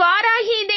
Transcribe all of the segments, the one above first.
இவ்வாறாகி இதை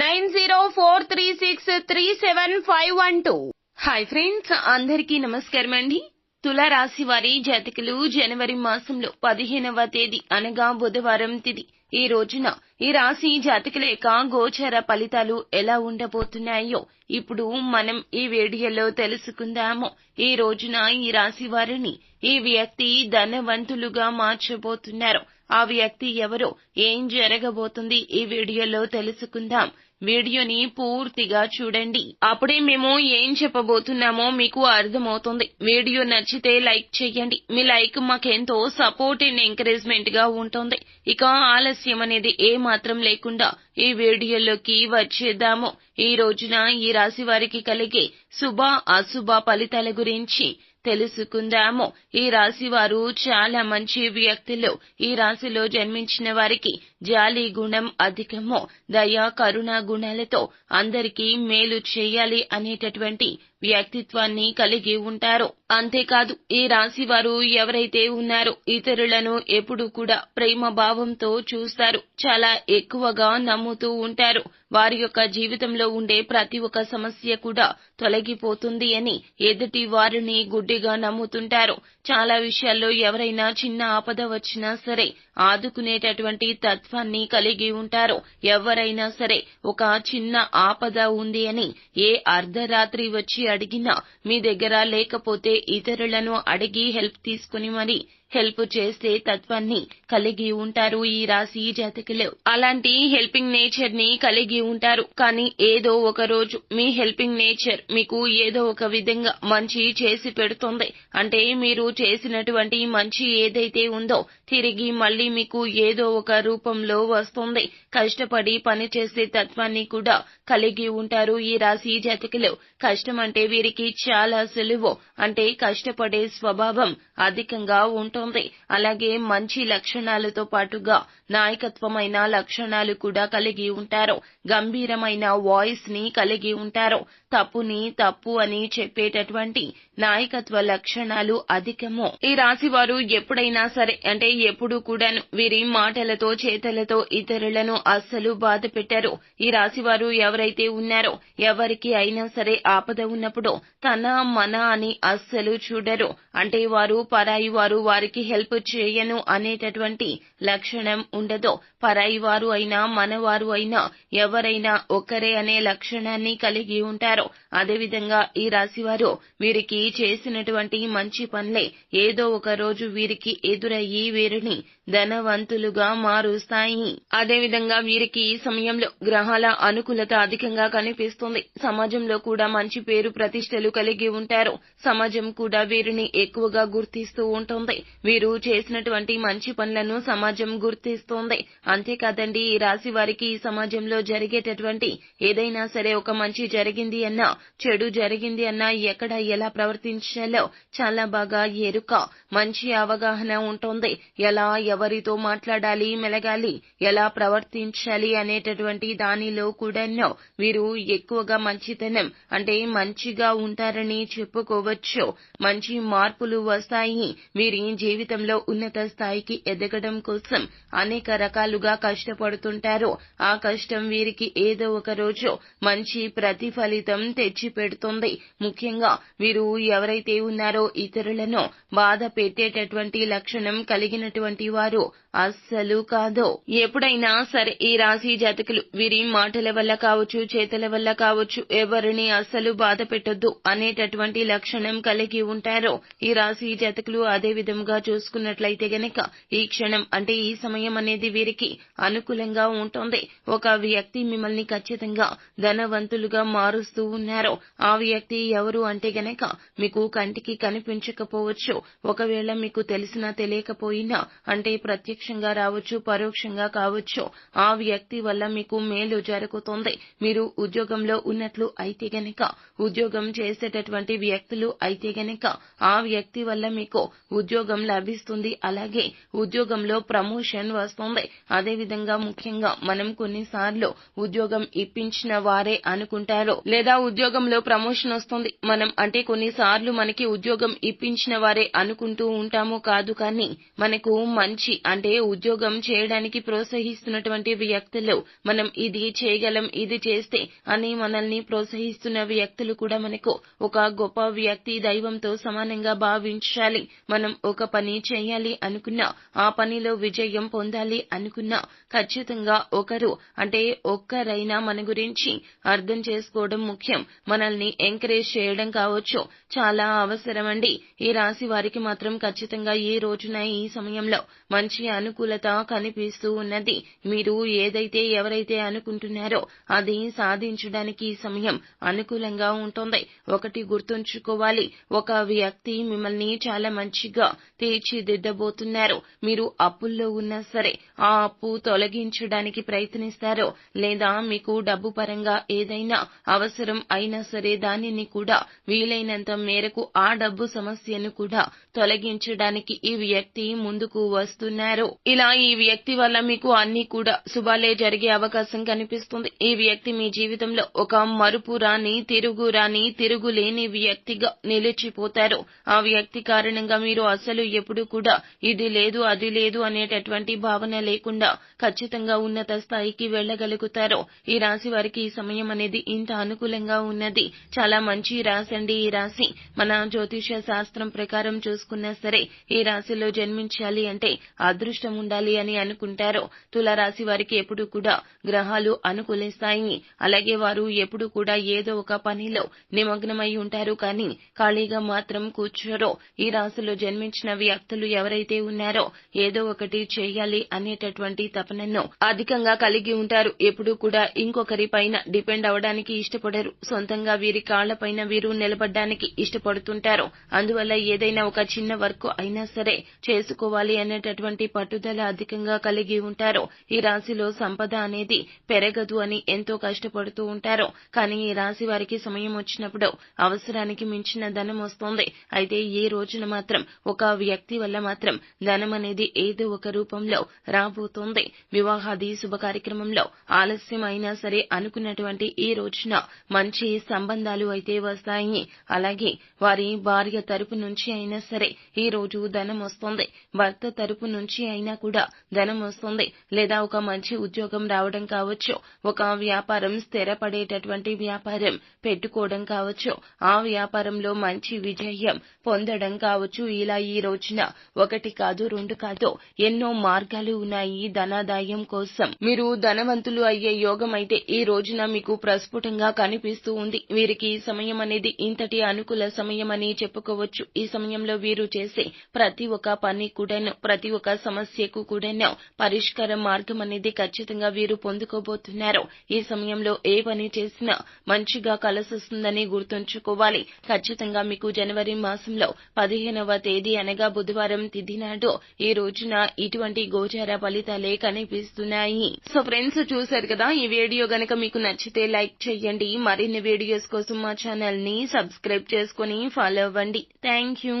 nine zero four three six three seven five one two. Hi friends అందరికీ నమస్కారం అండి. తులారాశి వారి జాతకులు జనవరి మాసంలో పదిహేనవ తేదీ అనగా బుధవారం తిది. ఈ రోజున ఈ రాశి జాతకుల యొక్క గోచర ఫలితాలు ఎలా ఉండబోతున్నాయో ఇప్పుడు మనం ఈ వీడియోలో తెలుసుకుందాము. ఈ రోజున ఈ రాశి వారిని ఈ వ్యక్తి ధనవంతులుగా మార్చబోతున్నారు. ఆ వ్యక్తి ఎవరో ఏం జరగబోతుంది ఈ వీడియోలో తెలుసుకుందాం. వీడియోని పూర్తిగా చూడండి. అప్పుడే మేము ఏం చెప్పబోతున్నామో మీకు అర్థమవుతుంది. వీడియో నచ్చితే లైక్ చేయండి. మీ లైక్ మాకెంతో సపోర్ట్ అండ్ ఎంకరేజ్మెంట్గా ఉంటుంది. ఇక ఆలస్యం అనేది ఏ మాత్రం లేకుండా ఈ వీడియోలోకి వచ్చేద్దాము. ఈ రోజున ఈ రాశి వారికి కలిగే శుభ అశుభ ఫలితాల గురించి తెలుసుకుందాము. ఈ రాశి వారు చాలా మంచి వ్యక్తులు. ఈ రాశిలో జన్మించిన వారికి జాలి గుణం అధికమో దయ కరుణ గుణాలతో అందరికీ మేలు చేయాలి అనేటటువంటి వ్యక్తిత్వాన్ని కలిగి ఉంటారు. అంతేకాదు ఈ రాశి వారు ఎవరైతే ఉన్నారో ఇతరులను ఎప్పుడు కూడా ప్రేమ భావంతో చూస్తారు. చాలా ఎక్కువగా నమ్ముతూ ఉంటారు. వారి యొక్క జీవితంలో ఉండే ప్రతి ఒక్క సమస్య కూడా తొలగిపోతుంది అని ఎదుటి వారిని గుడ్డిగా నమ్ముతుంటారు. చాలా విషయాల్లో ఎవరైనా చిన్న ఆపద వచ్చినా సరే ఆదుకునేటటువంటి తత్వాన్ని కలిగి ఉంటారు. ఎవరైనా సరే ఒక చిన్న ఆపద ఉంది అని ఏ అర్ధరాత్రి వచ్చి అడిగినా మీ దగ్గర లేకపోతే ఇతరులను అడిగి హెల్ప్ తీసుకుని మరి హెల్ప్ చేసే తత్వాన్ని కలిగి ఉంటారు ఈ రాశి జాతకులు. అలాంటి హెల్పింగ్ నేచర్ని కలిగి ఉంటారు. కానీ ఏదో ఒక రోజు మీ హెల్పింగ్ నేచర్ మీకు ఏదో ఒక విధంగా మంచి చేసి పెడుతుంది. అంటే మీరు చేసినటువంటి మంచి ఏదైతే ఉందో తిరిగి మళ్ళీ మీకు ఏదో ఒక రూపంలో వస్తుంది. కష్టపడి పని చేసే తత్వాన్ని కూడా కలిగి ఉంటారు ఈ రాశి జాతకులు. కష్టం అంటే వీరికి చాలా సులువు. అంటే కష్టపడే స్వభావం అధికంగా ఉంటుంది అలాగే మంచి లక్షణాలతో పాటుగా నాయకత్వమైన లక్షణాలు కూడా కలిగి ఉంటారు. గంభీరమైన వాయిస్ని కలిగి ఉంటారు. తప్పుని తప్పు అని చెప్పేటటువంటి నాయకత్వ లక్షణాలు అధికము. ఈ రాశి వారు ఎప్పుడైనా సరే అంటే ఎప్పుడు కూడాను వీరి మాటలతో చేతలతో ఇతరులను అస్సలు బాధ పెట్టారు. ఈ రాశి వారు ఎవరైతే ఉన్నారో ఎవరికి అయినా సరే ఆపద ఉన్నప్పుడు తన మన అని అస్సలు చూడరు. అంటే వారు పరాయి వారు వారికి హెల్ప్ చేయను అనేటటువంటి లక్షణం ఉండదు. పరాయి వారు అయినా మనవారు అయినా ఎవరైనా ఒక్కరే అనే లక్షణాన్ని కలిగి ఉంటారో. అదేవిధంగా ఈ రాశి వారు వీరికి చేసినటువంటి మంచి పనులే. ఏదో ఒక రోజు వీరికి ఎదురయ్యి వీరిని ధనవంతులుగా మారుస్తాయి. అదేవిధంగా వీరికి ఈ సమయంలో గ్రహాల అనుకూలత అధికంగా కనిపిస్తుంది. సమాజంలో కూడా మంచి పేరు ప్రతిష్టలు కలిగి ఉంటారు. సమాజం కూడా వీరిని ఎక్కువగా గుర్తిస్తూ ఉంటుంది. వీరు చేసినటువంటి మంచి పనులను సమాజం గుర్తిస్తోంది. అంతేకాదండి ఈ రాశి వారికి ఈ సమాజంలో జరిగేటటువంటి ఏదైనా సరే ఒక మంచి జరిగింది అన్నా చెడు జరిగింది అన్నా ఎక్కడ ఎలా ప్రవర్తించాలో చాలా బాగా ఎరుక మంచి అవగాహన ఉంటుంది. ఎలా ఎవరితో మాట్లాడాలి మెలగాలి ఎలా ప్రవర్తించాలి అనేటటువంటి దానిలో కూడాను వీరు ఎక్కువగా మంచితనం అంటే మంచిగా ఉంటారని చెప్పుకోవచ్చు. మంచి మార్పులు వస్తాయి. వీరి జీవితంలో ఉన్నత స్థాయికి ఎదగడం కోసం అనేక రకాలుగా కష్టపడుతుంటారు. ఆ కష్టం వీరికి ఏదో ఒక రోజు మంచి ప్రతిఫలితం తెచ్చి పెడుతుంది ముఖ్యంగా వీరు ఎవరైతే ఉన్నారో ఇతరులను బాధ పెట్టేటటువంటి లక్షణం కలిగినటువంటి వారు అస్సలు కాదు. ఎప్పుడైనా సరే ఈ రాశి జాతకులు వీరి మాటల వల్ల కావచ్చు చేతల వల్ల కావచ్చు ఎవరిని అస్సలు బాధ పెట్టొద్దు అనేటటువంటి లక్షణం కలిగి ఉంటారు. ఈ రాశి జాతకులు అదే విధంగా చూసుకున్నట్లయితే గనక ఈ క్షణం అంటే ఈ సమయం అనేది వీరికి అనుకూలంగా ఉంటుంది. ఒక వ్యక్తి మిమ్మల్ని ఖచ్చితంగా ధనవంతులుగా మారుస్తూ ఉన్నారు. ఆ వ్యక్తి ఎవరు అంటే గనక మీకు కంటికి కనిపించకపోవచ్చు. ఒకవేళ మీకు తెలిసినా తెలియకపోయినా అంటే ప్రత్యక్షంగా రావచ్చు పరోక్షంగా కావచ్చు ఆ వ్యక్తి వల్ల మీకు మేలు జరుగుతుంది. మీరు ఉద్యోగంలో ఉన్నట్లు అయితే గనక ఉద్యోగం చేసేటటువంటి వ్యక్తులు అయితే గనక ఆ వ్యక్తి వల్ల మీకు ఉద్యోగం లభిస్తుంది. అలాగే ఉద్యోగంలో ప్రమోషన్ వస్తుంది. అదే విధంగా ముఖ్యంగా మనం కొన్నిసార్లు ఉద్యోగం ఇప్పించిన వారే అనుకుంటారు. లేదా ఉద్యోగంలో ప్రమోషన్ వస్తుంది. మనం అంటే కొన్నిసార్లు మనకి ఉద్యోగం ఇప్పించిన వారే అనుకుంటూ ఉంటాము కాదు కానీ మనకు మంచి అంటే ఉద్యోగం చేయడానికి ప్రోత్సహిస్తున్నటువంటి వ్యక్తులు మనం ఇది చేయగలం ఇది చేస్తే అని మనల్ని ప్రోత్సహిస్తున్న వ్యక్తులు కూడా మనకు ఒక గొప్ప వ్యక్తి దైవంతో సమానంగా భావించాలి. మనం ఒక పని చేయాలి అనుకున్నా ఆ పనిలో విజయం పొందాలి అనుకున్నా ఖచ్చితంగా ఒకరు అంటే ఒక్కరైనా మన గురించి అర్థం చేసుకోవడం ముఖ్యం. మనల్ని ఎంకరేజ్ చేయడం కావచ్చు. చాలా అవసరమండి. ఈ రాశి వారికి మాత్రం ఖచ్చితంగా ఈ రోజున ఈ సమయంలో మంచి అనుకూలత కనిపిస్తూ ఉన్నది. మీరు ఏదైతే ఎవరైతే అనుకుంటున్నారో అది సాధించడానికి ఈ సమయం అనుకూలంగా ఉంటుంది. ఒకటి గుర్తుంచుకోవాలి. ఒక వ్యక్తి మిమ్మల్ని చాలా మంచిగా తీర్చిదిద్దబోతున్నారు. మీరు అప్పుల్లో ఉన్నా సరే ఆ అప్పు తొలగించడానికి ప్రయత్నిస్తారు లేదా మీకు డబ్బు పరంగా ఏదైనా అవసరం అయినా సరే దానిని కూడా వీలైనంత మేరకు ఆ డబ్బు సమస్యను కూడా తొలగించడానికి ఈ వ్యక్తి ముందుకు చేస్తున్నారు ఇలా ఈ వ్యక్తి వల్ల మీకు అన్ని కూడా శుభాలే జరిగే అవకాశం కనిపిస్తుంది. ఈ వ్యక్తి మీ జీవితంలో ఒక మరుపు రాని తిరుగు రాని తిరుగులేని వ్యక్తిగా నిలిచిపోతారు. ఆ వ్యక్తి కారణంగా మీరు అసలు ఎప్పుడు కూడా ఇది లేదు అది లేదు అనేటటువంటి భావన లేకుండా ఖచ్చితంగా ఉన్నత స్థాయికి వెళ్ళగలుగుతారు ఈ రాశి వారికి ఈ సమయం అనేది ఇంత అనుకూలంగా ఉన్నది. చాలా మంచి రాశి అండి ఈ రాశి. మన జ్యోతిష శాస్త్రం ప్రకారం చూసుకున్నా సరే ఈ రాశిలో జన్మించాలి అంటే అదృష్టం ఉండాలి అని అనుకుంటారు తుల రాశి వారికి ఎప్పుడు కూడా గ్రహాలు అనుకూలిస్తాయి. అలాగే వారు ఎప్పుడూ కూడా ఏదో ఒక పనిలో నిమగ్నమై ఉంటారు. కానీ ఖాళీగా మాత్రం కూర్చోరు. ఈ రాశిలో జన్మించిన వ్యక్తులు ఎవరైతే ఉన్నారో ఏదో ఒకటి చేయాలి అనేటటువంటి తపనను అధికంగా కలిగి ఉంటారు. ఎప్పుడు కూడా ఇంకొకరి పైన డిపెండ్ అవడానికి ఇష్టపడరు. సొంతంగా వీరి కాళ్ళపైన వీరు నిలబడడానికి ఇష్టపడుతుంటారు. అందువల్ల ఏదైనా ఒక చిన్న వర్క్ అయినా సరే చేసుకోవాలి అనేటటువంటి పట్టుదల అధికంగా కలిగి ఉంటారు ఈ రాశిలో సంపద అనేది పెరగదు అని ఎంతో కష్టపడుతూ ఉంటారు. కానీ ఈ రాశి వారికి సమయం వచ్చినప్పుడు అవసరానికి మించిన ధనం వస్తుంది. అయితే ఈ రోజున మాత్రం ఒక వ్యక్తి వల్ల మాత్రం ధనం అనేది ఏదో ఒక రూపంలో రాబోతోంది. వివాహాది శుభ కార్యక్రమంలో ఆలస్యం అయినా సరే అనుకున్నటువంటి ఈ రోజున మంచి సంబంధాలు అయితే వస్తాయి. అలాగే వారి భార్య తరపు నుంచి అయినా సరే ఈ రోజు ధనం వస్తుంది. భర్త తరపు వైపు నుంచి అయినా కూడా ధనం వస్తుంది. లేదా ఒక మంచి ఉద్యోగం రావడం కావచ్చు ఒక వ్యాపారం స్థిరపడేటటువంటి వ్యాపారం పెట్టుకోవడం కావచ్చు ఆ వ్యాపారంలో మంచి విజయం పొందడం కావచ్చు. ఇలా ఈ రోజున ఒకటి కాదు రెండు కాదు ఎన్నో మార్గాలు ఉన్నాయి ధనాదాయం కోసం. మీరు ధనవంతులు అయ్యే యోగం అయితే ఈ రోజున మీకు ప్రస్ఫుటంగా కనిపిస్తూ ఉంది. వీరికి ఈ సమయం అనేది ఇంతటి అనుకూల సమయం అని చెప్పుకోవచ్చు. ఈ సమయంలో వీరు చేసే ప్రతి ఒక్క పని కూడాను ప్రతి ఒక సమస్యకు కూడాను పరిష్కార మార్గం అనేది ఖచ్చితంగా వీరు పొందుకోబోతున్నారు. ఈ సమయంలో ఏ పని చేసినా మంచిగా కలసొస్తుందని గుర్తుంచుకోవాలి. ఖచ్చితంగా మీకు జనవరి మాసంలో పదిహేనవ తేదీ అనగా బుధవారం తిథి నాడు ఈ రోజున ఇటువంటి గోచార ఫలితాలే కనిపిస్తున్నాయి. సో ఫ్రెండ్స్ చూశారు కదా ఈ వీడియో గనక మీకు నచ్చితే లైక్ చేయండి. మరిన్ని వీడియోస్ కోసం మా ఛానల్ని సబ్స్క్రైబ్ చేసుకుని ఫాలో అవ్వండి. Thank you